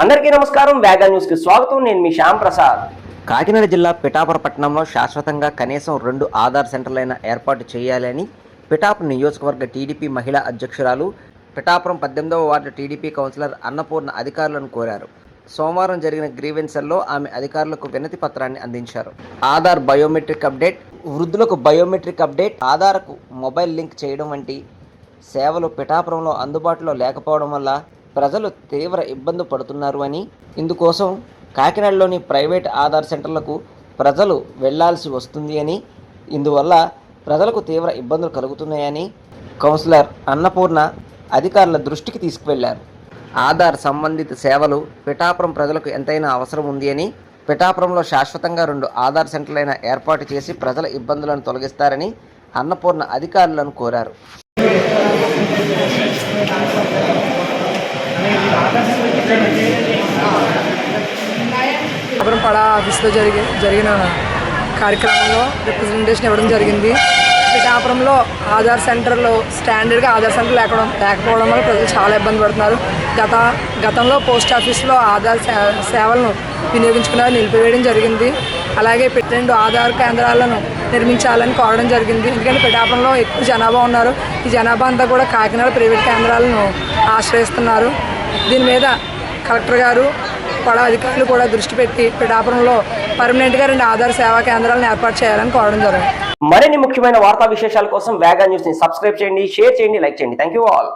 అందరికీ నమస్కారం వేగా న్యూస్కి స్వాగతం. నేను మీ శ్యామ్ ప్రసాద్. కాకినాడ జిల్లా పిఠాపుర పట్టణంలో శాశ్వతంగా కనీసం రెండు ఆధార్ సెంటర్లైన ఏర్పాటు చేయాలని పిఠాపురం నియోజకవర్గ టీడీపీ మహిళా అధ్యక్షురాలు పిఠాపురం పద్దెనిమిదవ వార్డు టీడీపీ కౌన్సిలర్ అన్నపూర్ణ అధికారులను కోరారు. సోమవారం జరిగిన గ్రీవెన్సల్లో ఆమె అధికారులకు వినతి పత్రాన్ని అందించారు. ఆధార్ బయోమెట్రిక్ అప్డేట్ వృద్ధులకు బయోమెట్రిక్ అప్డేట్ ఆధార్కు మొబైల్ లింక్ చేయడం వంటి సేవలు పిఠాపురంలో అందుబాటులో లేకపోవడం వల్ల ప్రజలు తీవ్ర ఇబ్బంది పడుతున్నారు అని. ఇందుకోసం కాకినాడలోని ప్రైవేట్ ఆధార్ సెంటర్లకు ప్రజలు వెళ్ళాల్సి వస్తుంది అని. ఇందువల్ల ప్రజలకు తీవ్ర ఇబ్బందులు కలుగుతున్నాయని కౌన్సిలర్ అన్నపూర్ణ అధికారుల దృష్టికి తీసుకువెళ్ళారు. ఆధార్ సంబంధిత సేవలు పిఠాపురం ప్రజలకు ఎంతైనా అవసరం ఉంది అని. పిఠాపురంలో శాశ్వతంగా రెండు ఆధార్ సెంటర్లైన ఏర్పాటు చేసి ప్రజల ఇబ్బందులను తొలగిస్తారని అన్నపూర్ణ అధికారులను కోరారు. పడా ఆఫీస్లో జరిగి జరిగిన కార్యక్రమంలో రిప్రజెంటేషన్ ఇవ్వడం జరిగింది. పిఠాపురంలో ఆధార్ సెంటర్లో స్టాండర్డ్గా ఆధార్ సెంటర్ లేకపోవడం లేకపోవడం వల్ల ప్రజలు చాలా ఇబ్బంది పడుతున్నారు. గత గతంలో పోస్ట్ ఆఫీస్లో ఆధార్ సేవలను వినియోగించుకున్నారు నిలిపివేయడం జరిగింది. అలాగే రెండు ఆధార్ కేంద్రాలను నిర్మించాలని కోరడం జరిగింది. ఎందుకంటే పిఠాపురంలో ఎక్కువ జనాభా ఉన్నారు. ఈ జనాభా అంతా కూడా కాకినాడ ప్రైవేట్ కేంద్రాలను ఆశ్రయిస్తున్నారు. దీని మీద కలెక్టర్ గారు కూడా అధికారులు కూడా దృష్టి పెట్టి పిఠాపురంలో పర్మనెంట్గా రెండు ఆధార్ సేవా కేంద్రాలను ఏర్పాటు చేయాలని కోరడం జరిగింది. మరిన్ని ముఖ్యమైన వార్తా విశేషాల కోసం వేగా న్యూస్ని సబ్స్క్రైబ్ చేయండి షేర్ చేయండి లైక్ చేయండి. Thank you all